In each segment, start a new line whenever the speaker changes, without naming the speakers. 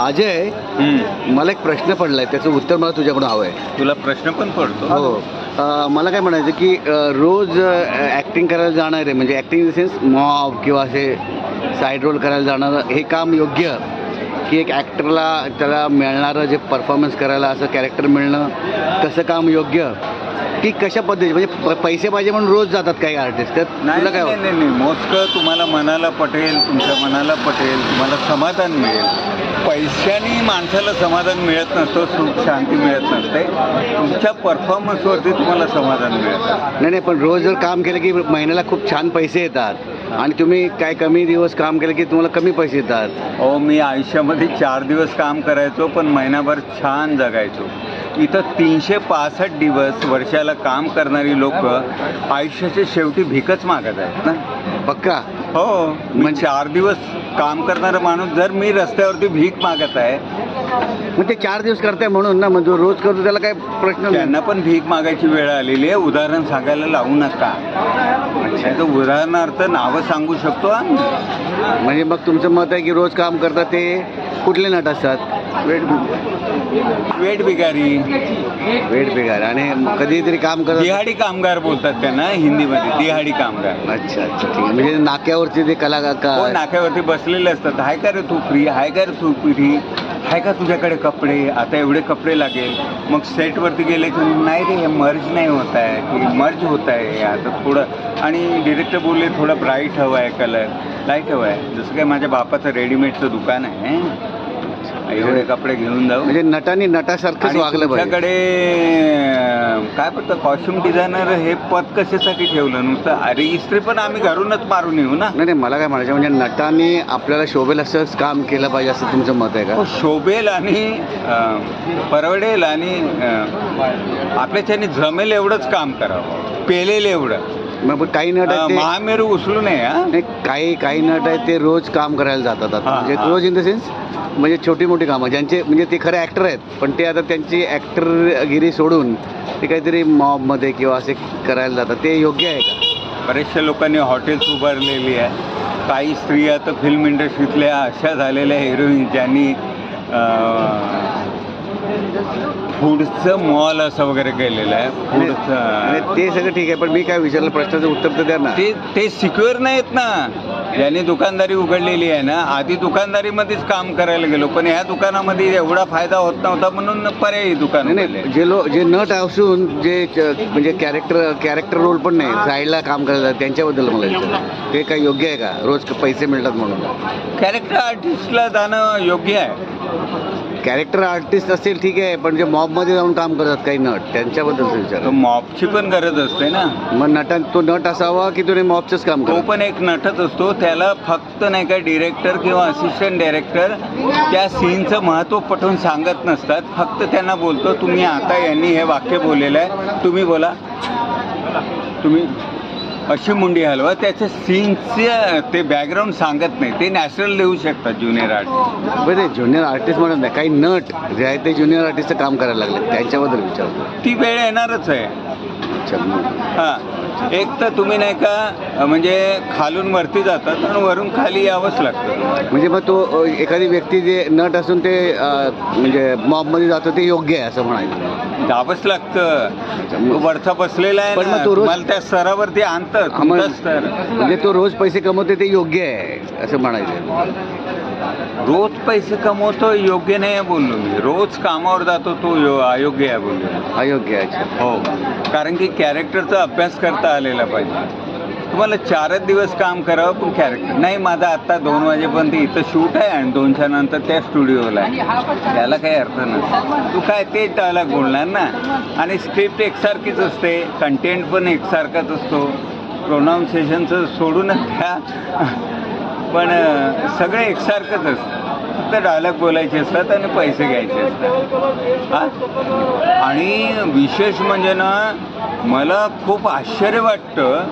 अजय. मला एक प्रश्न पडलाय त्याचं उत्तर मला तुझ्याकडून हवं आहे.
तुला प्रश्न पण पडतो.
हो. अ, मला काय म्हणायचं की अ, रोज ॲक्टिंग करायला जाणार आहे म्हणजे acting in the sense mob किंवा असे साईड रोल करायला जाणारं हे काम योग्य की एक ॲक्टरला त्याला मिळणारं जे परफॉर्मन्स करायला असं कॅरेक्टर मिळणं तसं काम योग्य की कशा पद्धती म्हणजे प- पैसे पाहिजे म्हणून रोज जातात काही आर्टिस्ट तर
नाही
तुला काय
नाही
वाटतं?
नाही नाही. मोजकं तुम्हाला मनाला पटेल तुमच्या मनाला पटेल तुम्हाला समाधान मिळेल. पैशाने माणसाला समाधान मिळत नसतं सुख शांती मिळत नसते. तुमच्या परफॉर्मन्सवरती तुम्हाला समाधान मिळतं
नाही नाही पण रोज जर काम केलं की महिन्याला खूप छान पैसे येतात. आणि तुम्ही काय कमी दिवस काम केलं की तुम्हाला कमी पैसे येतात.
अहो मी आयुष्यामध्ये चार दिवस काम करायचो पण महिनाभर छान जगायचो. इथं तीनशे पासष्ट दिवस वर्षाला काम करणारी लोक आयुष्याच्या शेवटी भिकच मागत आहेत ना.
पक्का?
हो म्हणजे चार दिवस काम करणारा माणूस जर मी रस्त्यावरती भीक मागत आहे.
मग ते चार दिवस करताय म्हणून ना म्हणजे रोज करतो त्याला काय प्रश्न नाही.
त्यांना पण भीक मागायची वेळ आलेली आहे. उदाहरण सांगायला लावू नका. अच्छा. तर उदाहरणार्थ नावं सांगू शकतो आम्ही.
म्हणजे मग तुमचं मत आहे की रोज काम करतात ते कुठले नट असतात? वेट
वेट बिगारी
वेट बिगार आणि कधीतरी काम करतात
दिहाडी कामगार बोलतात त्यांना हिंदीमध्ये दिहाडी कामगार.
अच्छा अच्छा ठीक. आहे म्हणजे नाक्यावरचे ते कलाकार
हो
का
नाक्यावरती बसलेले असतात. हाय का रे तू फ्री? हाय का रे तू फ्री हाय का तुझ्याकडे कपडे? आता एवढे कपडे लागेल. मग सेटवरती गेले की नाही रे हे मर्ज नाही होत आहे. की मर्ज होत आहे आता थोडं. आणि डिरेक्टर बोलले थोडं ब्राईट हवं आहे कलर लाइट हवं आहे. जसं काय माझ्या बापाचं रेडीमेडचं दुकान आहे एवढे कपडे घेऊन जाऊ.
म्हणजे नटाने नटासारखंच
आणि
वागलं पाहिजे.
अं, काय पडतं कॉस्ट्युम डिझायनर हे पद कशासाठी ठेवलं? नुसतं अरे इस्त्री पण आम्ही घरूनच मारून येऊ ना.
नाही नाही मला काय म्हणायचं म्हणजे नटाने आपल्याला शोभेल असंच काम केलं पाहिजे असं तुमचं मत आहे
हो,
का
शोभेल आणि अं, परवडेल आणि अं, आपल्याच्याने जमेल एवढंच काम करावं. पेलेल एवढं.
मग काही नट आहेत ते
महामेरू उचलू नये हा?
नाही काही काही नट आहेत ते रोज काम करायला जातात आता.
हा,
म्हणजे
हा.
रोज इन द सेन्स म्हणजे छोटी मोठी कामं. ज्यांचे म्हणजे ते खरे ॲक्टर आहेत. पण ते आता त्यांची ॲक्टरगिरी सोडून ते काहीतरी मॉबमध्ये किंवा असे करायला जातात. ते योग्य आहे का?
बऱ्याचशा लोकांनी हॉटेल्स उभारलेली आहे. काही स्त्रिया तर फिल्म इंडस्ट्रीतल्या अशा झालेल्या हिरोईन ज्यांनी फूडचं मॉल असं वगैरे केलेलं आहे.
आणि
फूडचं
ते सगळं ठीक आहे पण मी काय विचारलं प्रश्नाचं उत्तर तर द्या ना.
ते ते सिक्युअर नाहीत ना. ज्यांनी दुकानदारी उघडलेली आहे ना आधी दुकानदारीमध्येच काम करायला गेलो पण ह्या दुकानामध्ये एवढा फायदा होत नव्हता म्हणून पर्यायी दुकान
नाही जे लो जे नट असून जे म्हणजे कॅरेक्टर कॅरेक्टर रोल पण नाही साईडला काम करायला त्यांच्याबद्दल मला विचार ते काय योग्य आहे का? रोज पैसे मिळतात म्हणून.
कॅरेक्टर आर्टिस्टला जाणं योग्य आहे.
कॅरेक्टर आर्टिस्ट असेल ठीक आहे पण जे मॉबमध्ये जाऊन काम करतात काही नट त्यांच्याबद्दल विचार
मॉबची पण गरज असते ना.
मग नटा तो नट असावा की तो मॉबचंच काम
तो पण एक नटच असतो. त्याला फक्त नाही का डिरेक्टर किंवा असिस्टंट डायरेक्टर त्या सीनचं महत्त्व पटवून सांगत नसतात. फक्त त्यांना बोलतो तुम्ही आता यांनी हे वाक्य बोललेलं आहे. तुम्ही बोला. तुम्ही अशी मुंडी हलवा. त्याच्या सीनचे ते बॅकग्राऊंड सांगत नाही. ते नॅचरल देऊ शकतात ज्युनियर आर्टिस्ट
बरं ते ज्युनियर आर्टिस्ट म्हणत नाही. काही नट जे आहे ते ज्युनियर आर्टिस्टचं काम करायला लागले त्यांच्याबद्दल विचारतो.
ती वेळ येणारच आहे. हां. एक तर तुम्ही नाही का म्हणजे खालून वरती जातात आणि वरून खाली यावंच लागतं.
म्हणजे मग तो एखादी व्यक्ती जे नट असून ते म्हणजे मॉबमध्ये जातो ते योग्य आहे असं म्हणायचं.
जावंच लागतं. वरचा बसलेला आहे
पण तो रोज-
तुम्हाला त्या स्तरावरती आणतं
म्हणजे तो रोज पैसे कमवते ते योग्य आहे असं म्हणायचं.
रोज पैसे कमवतो योग्य नाही आहे बोललो मी. रोज कामावर जातो तो यो अयोग्य आहे बोललो
अयोग्य आहे अच्छा.
हो. कारण की कॅरेक्टरचा अभ्यास करता आलेला पाहिजे. तुम्हाला चारच दिवस काम करावं पण कॅरेक्टर नाही माझा आत्ता दोन वाजेपर्यंत इथं शूट आहे आणि दोनच्या नंतर त्या स्टुडिओला आहे. त्याला काही अर्थ नसतो तू काय ते डायलॉग बोलणार ना? आणि स्क्रिप्ट एकसारखीच असते कंटेंट पण एकसारखाच असतो. प्रोनाऊन्सिएशनचं सोडूनच त्या पण सगळे सगळं एकसारखंच असतं फक्त डायलॉग बोलायचे असतात आणि पैसे घ्यायचे असतात. आणि विशेष म्हणजे ना मला खूप आश्चर्य वाटतं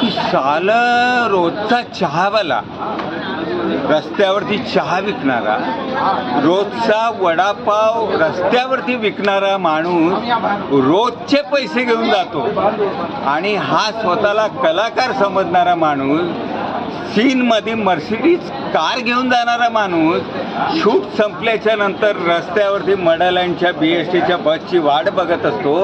की साल रोजचा चहावाला रस्त्यावरती चहा विकणारा रोजचा वडापाव रस्त्यावरती विकणारा माणूस रोजचे पैसे घेऊन जातो. आणि हा स्वतःला कलाकार समजणारा माणूस सीनमध्ये मर्सिडीज कार घेऊन जाणारा माणूस शूट संपल्याच्या नंतर रस्त्यावरती मडालँडच्या बी एस टीच्या बसची वाट बघत असतो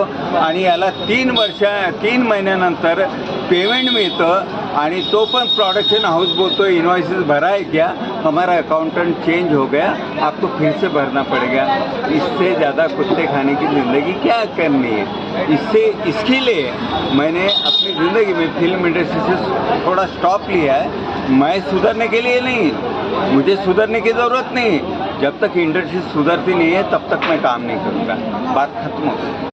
आणि याला तीन वर्षा तीन महिन्यानंतर पेमेंट मिळतं आणि तो पण प्रोडक्शन हाऊस बोलतो इन्व्हॉइसेस भरा है क्या हमारा अकाउंटेंट चेंज हो गया आपको फिर से भरना पड़ेगा. इससे ज़्यादा कुत्ते खाने की ज़िंदगी क्या करनी है? इससे इसके लिए मैंने अपनी ज़िंदगी में फ़िल्म इंडस्ट्री से थोड़ा स्टॉप लिया है। मैं सुधरने के लिए नहीं, मुझे सुधरने की ज़रूरत नहीं। जब तक इंडस्ट्री सुधरती नहीं है, तब तक मैं काम नहीं करूँगा। बात खत्म हो गई।